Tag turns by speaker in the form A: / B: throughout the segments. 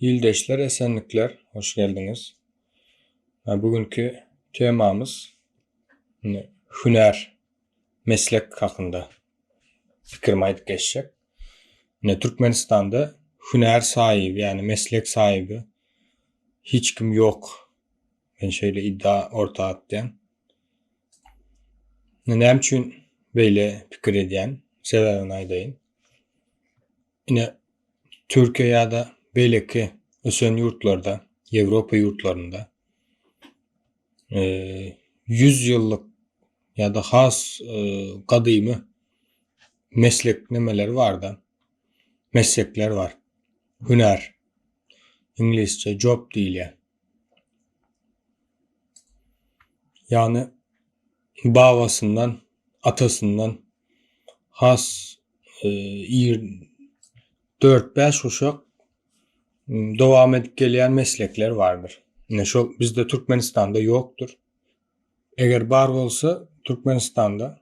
A: Yildeşler, esenlikler, hoş geldiniz. Bugünkü temamız ne, hüner, meslek hakkında fikrim aytıp geçecek. Türkmenistan'da hüner sahibi yani meslek sahibi hiç kim yok. Ben şöyle iddia orta. Ne nem için böyle fikir ediyen sebebini aydayın. Yine Türkiye da belki ösen yurtlarda, Avrupa yurtlarında eee 100 yıllık ya da has eee kadimi meslek nemeler var da meslekler var. Hüner. İngilizce job değil ya. Yani babasından, atasından has eee 4-5 uşak devam edip gelen meslekler vardır. Ne şu bizde Türkmenistan'da yoktur. Eğer var olsa Türkmenistan'da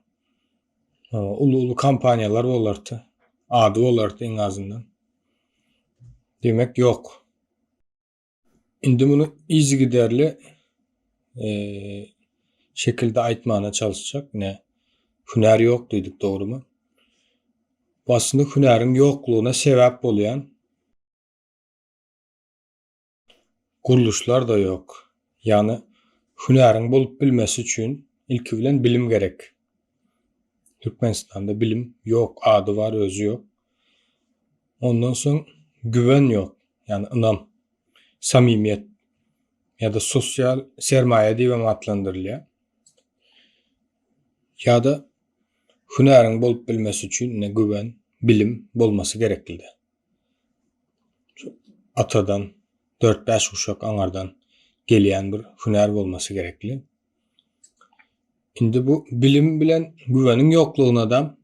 A: e, ulu ulu kampanyalar olardı. Adı olardı en azından. Demek yok. Indi bunu iz giderli e, şekilde aytmana çalışacak. Ne? Hüner yok dedik doğru mu? Bu aslında hünerin yokluğuna sebep olayan kuruluşlar da yok. Yani hünerin bulup bilmesi için ilk bilen bilim gerek. Türkmenistan'da bilim yok, adı var, özü yok. Ondan sonra güven yok. Yani inam, samimiyet ya da sosyal sermaye diye adlandırılıyor. Ya da hünerin bolup bilmesi için ne güven, bilim bolması gerekli. Atadan 4-5 uşak anardan geleyen bir hüner bolması gerekli. Indi bu bilim bilen güvenin yokluğuna da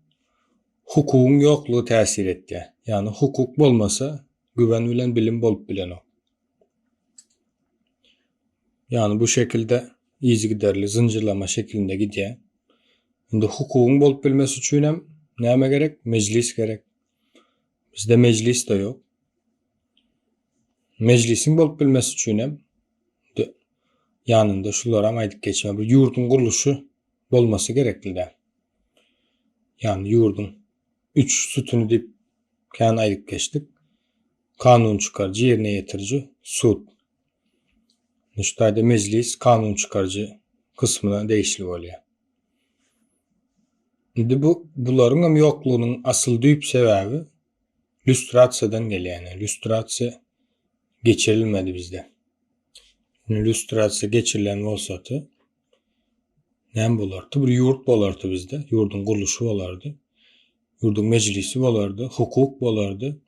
A: hukukun yokluğu tesir etti. Yani hukuk bolmasa güven bilen bilim bolup bilen o. Yani bu şekilde izi giderli zincirlama şeklinde gidiyor. Şimdi hukukun bolup bilmesi için hem näme gerek? Meclis gerek. Bizde meclis de yok. Meclisin bolup bilmesi için hem yanında şulara aydıp geçme bir yurdun kuruluşu bolması gerekli. Yani yurdun üç sütünü dip kan aydıp geçtik. Kanun çıkarıcı, yerine getirici, sud. Nüştayda meclis kanun çıkarıcı kısmına değişiklik oluyor. Şimdi bu buların hem yokluğunun asıl düyüp sebebi lüstratsiyadan geliyor yani. Lüstrasiya geçirilmedi bizde. Lüstrasiya geçirilen olsatı nem bolardı? Bir yurt bolardı bizde. Yurdun kuruluşu bolardı. Yurdun meclisi bolardı. Hukuk bolardı.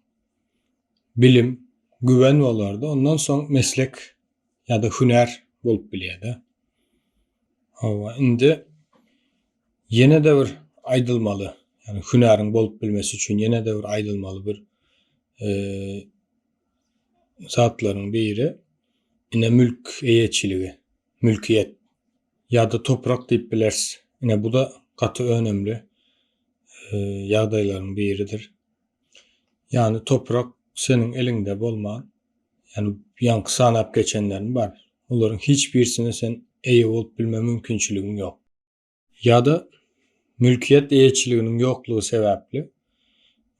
A: Bilim, güven bolardı. Ondan sonra meslek ya da hüner bolup biliyordu. Ama indi yine de bir aydılmalı. Yani hünerin bolup bilmesi için yine de bir aydılmalı bir eee zatların biri yine mülk eyeçiliği, mülkiyet ya da toprak deyip bilers. Yine bu da katı önemli eee yağdayların biridir. Yani toprak senin elinde bolman yani yankı sanap geçenlerin var. Onların hiçbirisine sen eyi olup bilme mümkünçülüğün yok. Ya da mülkiyet eyeçiliğinin yokluğu sebepli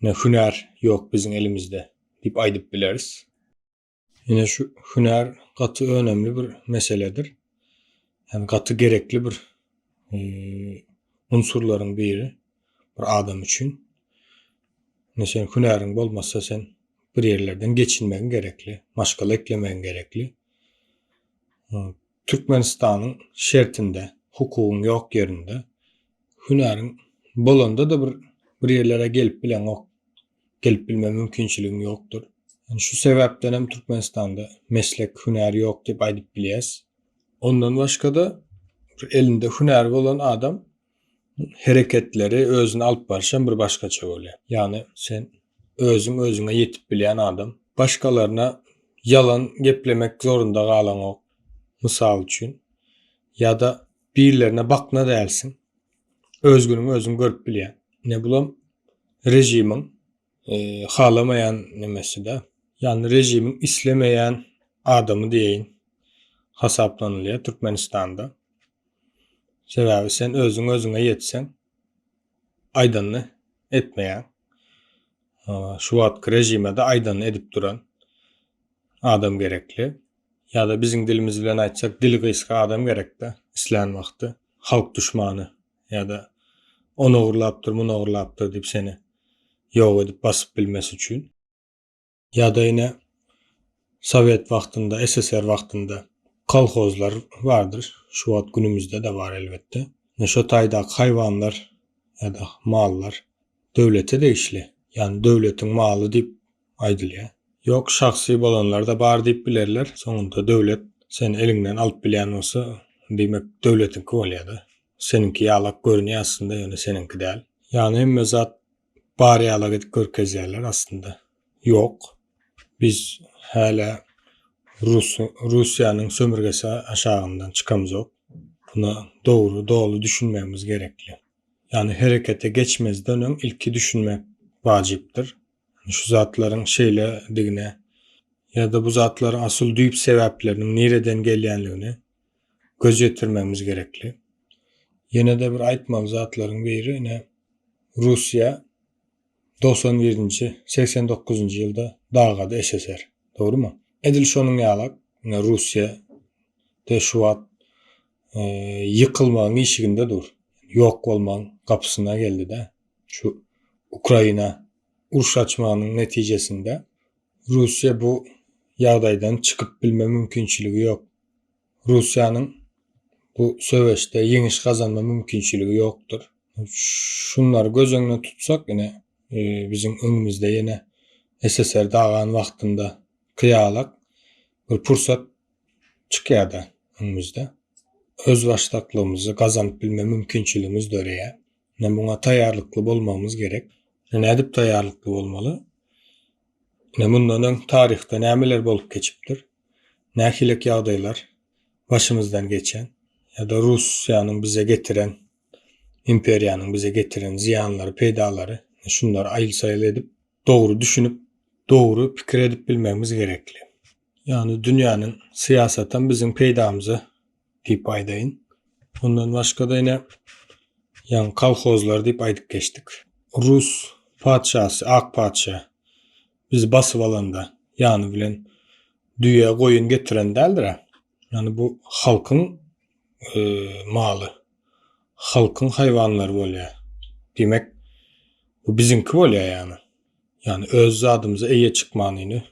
A: ne hüner yok bizim elimizde deyip aydıp bileriz. Yine şu hüner katı önemli bir meseledir. Yani katı gerekli bir eee, unsurların biri bir adam için. Ne sen hünerin bolmasa sen bir yerlerden geçinmen gerekli. Maşgal eklemen gerekli. Ha, Türkmenistan'ın şertinde, hukukun yok yerinde hünerin bolanda da bir, bir yerlere gelip bilen ok. Gelip bilme mümkünçülüğün yoktur. Yani şu sebepten hem Türkmenistan'da meslek, hüner yok deyip aydıp biliyes. Ondan başka da elinde hüner olan adam hareketleri özüne alıp barışan bir başkaça oluyor. Yani sen özün özüne yetip bilen adam başkalarına yalan geplemek zorunda kalan o misal için ya da birilerine bakna değilsin özgünün özün görüp bilýän. Ne bulam rejimin e, halamayan nemesi de Yani rejimin islemeyen adamı diyeyin hasaplanılıyor Türkmenistan'da. Sebebi sen özün özüne yetsen aydanını etmeyen aa, şu atkı rejime de aydanını edip duran adam gerekli. Ya da bizim dilimiz bilen aytsak kıyıska adam gerekli. İslan vakti. Halk düşmanı ya da onu uğurlaptır, bunu uğurlaptır deyip seni yok edip basıp bilmesi için. Ya da yine Sovyet vaktinde, SSR vaktinde kolhozlar vardır. Şu an günümüzde de var elbette. Ne şu tayda hayvanlar ya da mallar devlete de işli. Yani devletin malı deyip aydılıyor. Yok şahsi olanlar da bar deyip bilerler. Sonunda devlet seni elinden alıp bilen olsa demek devletin kıvalyadı. Seninki yalak görünüyor aslında yani seninki değil. Yani hem zat bari yalak edip görkezlerler aslında. Yok. Biz hala Rus, Rusya'nın sömürgesi aşağından çıkamız yok. Buna doğru doğru düşünmemiz gerekli. Yani harekete geçmez dönem ilki düşünmek vaciptir. Şu zatların şeyle digine ya da bu zatların asıl düyüp sebeplerinin nereden gelyenliğini gözetirmemiz gerekli. Yine de bir aytmalı zatların biri ne Rusya 91. 89. yılda dağladı SSR. Doğru mu? Edil şonun yalak ne Rusya de şu an e, yıkılmanın işiginde dur. Yok olmanın kapısına geldi de şu Ukrayna uruş açmanın neticesinde Rusya bu yağdaydan çıkıp bilme mümkünçülüğü yok. Rusya'nın bu söveçte yeniş kazanma mümkünçülüğü yoktur. Şunları göz önüne tutsak yine e, bizim önümüzde yine SSR dağılan vaktinde kıyalak bir pursat çıkıyor da önümüzde. Öz baştaklığımızı kazanıp bilme mümkünçülüğümüz döreye. Ne buna tayarlıklı olmamız gerek. Ne edip tayarlıklı olmalı. Ne bundan tarihte nämeler bolup geçipdir. Nähilek yağdaylar başımızdan geçen ya da Rusya'nın bize getiren imperiyanın bize getiren ziyanları, peydaları şunları ayıl sayıl edip doğru düşünüp doğru fikir edip bilmemiz gerekli. Yani dünyanın siyaseten bizim peydamızı deyip aydayın. Ondan başka da yine yani kalkozlar deyip aydık geçtik. Rus padişahı, ak padişah biz basıp alanda yani bilen dünya koyun getiren değildir ha. Yani bu halkın e, malı. Halkın hayvanları oluyor. Demek bu bizimki oluyor yani. Yani öz adımıza iyiye çıkmanını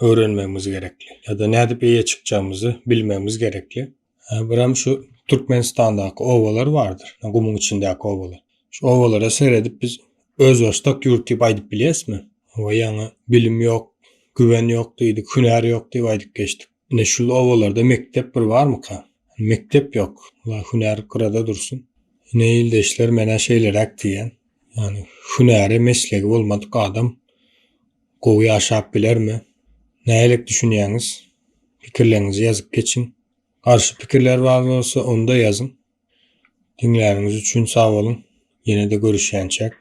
A: öğrenmemiz gerekli. Ya da ne edip iyiye çıkacağımızı bilmemiz gerekli. Yani buram şu Türkmenistan'daki ovalar vardır. Kumun içindeki ovalar. Şu ovalara seyredip biz öz baştak yurtayıp aydıp biliyoruz mi? O yani bilim yok, güven yok deydik, hüner yok deyip aydıp geçtik. Ne şu ovalarda mektep bir var mı ka? Mektep yok. La hüner kırada dursun. Ne ildeşler mena şeyler ak diyen. Yani hüneri meslegi olmadık adam kovuyu aşağı biler mi? Neyelik düşünüyorsunuz? Fikirlerinizi yazıp geçin. Karşı fikirler var olsa onu da yazın. Dinleriniz için sağ olun. Yine de görüşen çek.